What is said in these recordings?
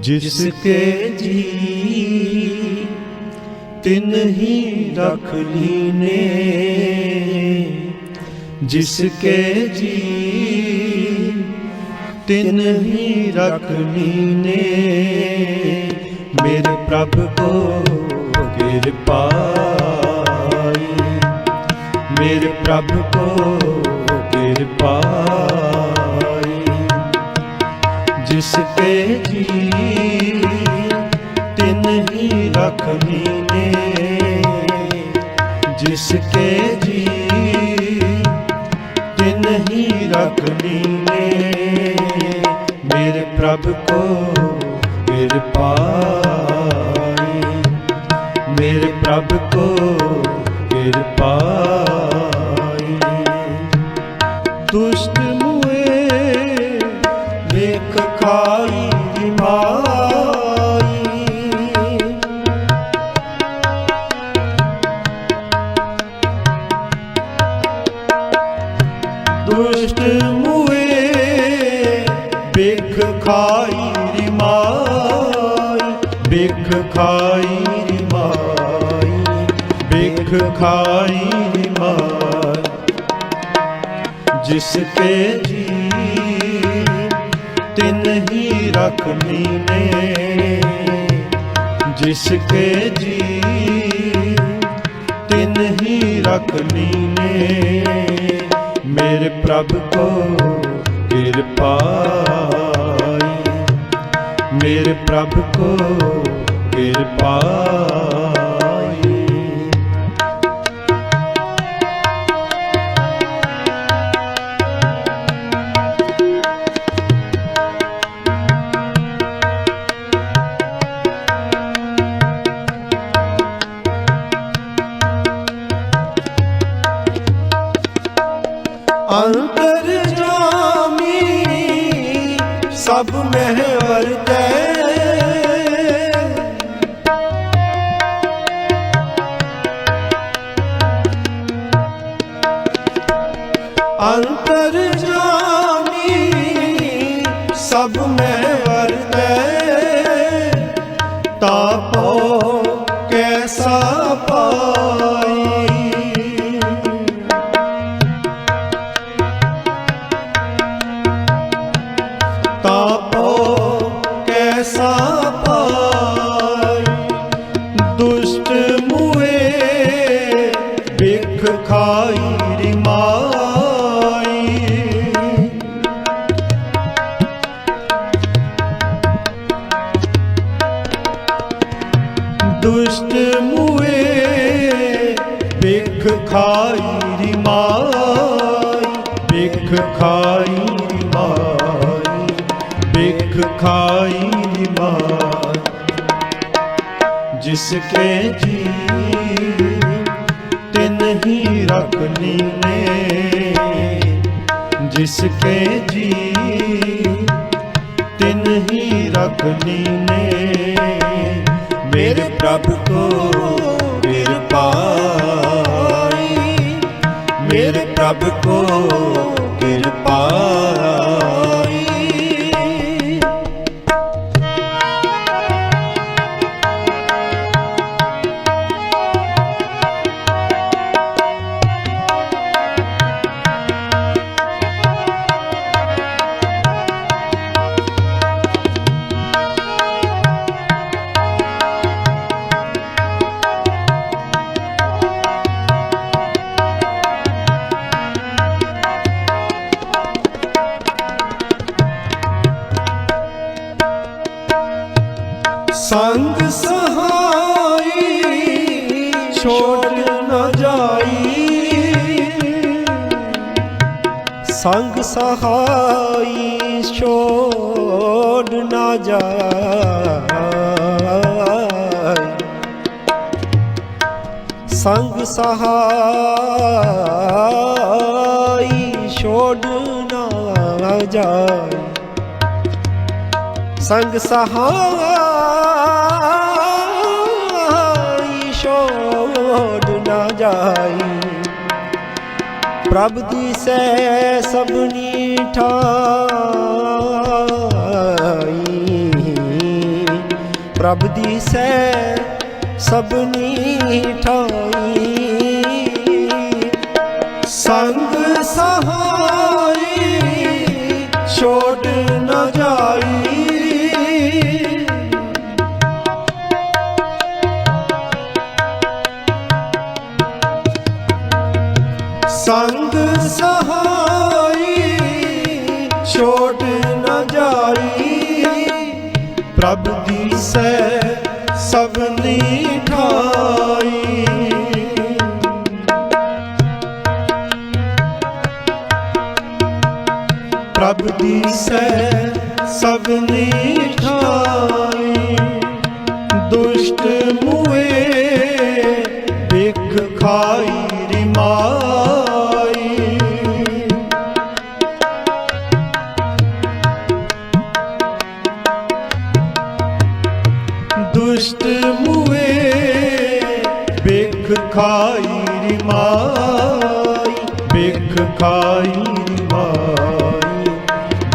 ਜਿਸਕੇ ਜੀ ਤਿਨ ਹੀ ਰਖ ਲੀਨੇ। ਜਿਸਕੇ ਜੀ ਤਿਨ ਹੀ ਰਖ ਲੀਨੇ। ਮੇਰੇ ਪ੍ਰਭ ਕੋ ਕਿਰਪਾਈ ਮੇਰੇ ਪ੍ਰਭ ਕੋ ਕਿਰਪਾਈ ਜਿਸ ਤੇ ਜੀ ਤਿਨ ਹੀ ਰਖਮੀ ਨੇ ਜਿਸ ਤੇ ਜੀ ਤਿਨ ਹੀ ਰਖਮੀ ਨੇ ਮੇਰੇ ਪ੍ਰਭ ਕੋ ਕਿਰਪਾਈ ਮੇਰੇ ਪ੍ਰਭ ਕੋ ਖਾਈ ਰਿਮਾਈ ਬਿਖ ਖਾਈ ਰਿਮਾਈ ਬਿਖ ਖਾਈ ਰਿਮਾਈ ਜਿਸ ਤੇ ਜੀ ਤਿਨ ਹੀ ਰਖਨੀ ਨੇ, ਜਿਸ ਕੇ ਜੀ ਤਿਨ ਹੀ ਰਖਨੀ ਨੇ, ਮੇਰੇ ਪ੍ਰਭ ਕੋ ਕਿਰਪਾ ਮੇਰੇ ਪ੍ਰਭ ਕੋ ਕਿਰਪਾ ਸਭ ਮਹਿ ਵਰਤੈ ਅੰਤਰ ਜਾਮੀ ਸਭ ਮਹਿ ਮੁਏ ਬਿਖ ਖਾਈ ਰਿਮਾਈ ਦੁਸ਼ਟ ਮੁਏ ਬਿਖ ਖਾਈ ਰਿਮਾਈ ਬਿਖ ਖਾਈ ਰਿਮਾਈ ਬਿਖ ਖਾਈ ਰਿਮਾਈ ਜਿਸਕੇ ਜੀ ਤਿਨ ਹੀ ਰਖ ਨੇ। ਜਿਸਕੇ ਜੀ ਤਿਨ ਹੀ ਰਖ ਨੇ। ਮੇਰੇ ਪ੍ਰਭ ਕੋ ਕਿਰਪਾਈ ਮੇਰੇ ਪ੍ਰਭੂ ਕੋ ਕਿਰਪਾਈ ਸੰਗ ਸਹਾਈ ਛੋੜ ਨਾ ਜਾਈ। ਸੰਗ ਸਹਾਈ ਛੋੜ ਨਾ ਜਾਈ। ਸੰਗ ਸਹਾਈ ਛੋੜ ਨਾ ਜਾਈ। ਸੰਗ ਸਹਾਈ ਨਾ ਜਾਈ। ਪ੍ਰਭ ਦੀ ਸੈ ਸਭਨੀ ਠਾਈ ਪ੍ਰਭ ਦੀ ਸੈ ਸਭਨੀ ਠਾਈ ਛੋੜ ਨ ਜਾਈ ਪ੍ਰਭ ਦੀ ਸੈ ਸਭਨੀ ਠਾਈ। ਪ੍ਰਭ ਦੀ ਸੈ ਸਭਨੀ ਠਾਈ। ਦੁਸ਼ਟ ਮੂਏ ਬਿਖ ਖਾਈ ਰਿਮਾਈ ਬਿਖ ਖਾਈ ਰਿਮਾਈ ਬਿਖ ਖਾਈ ਰਿਮਾਈ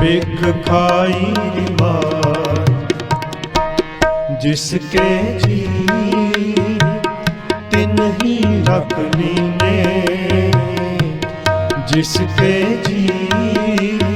ਬਿਖ ਖਾਈ ਰਿਮਾਈ ਜਿਸਕੇ ਜੀ ਤਿਨ ਹੀ ਰਖ ਲੀਨੇ ਜਿਸਕੇ ਜੀ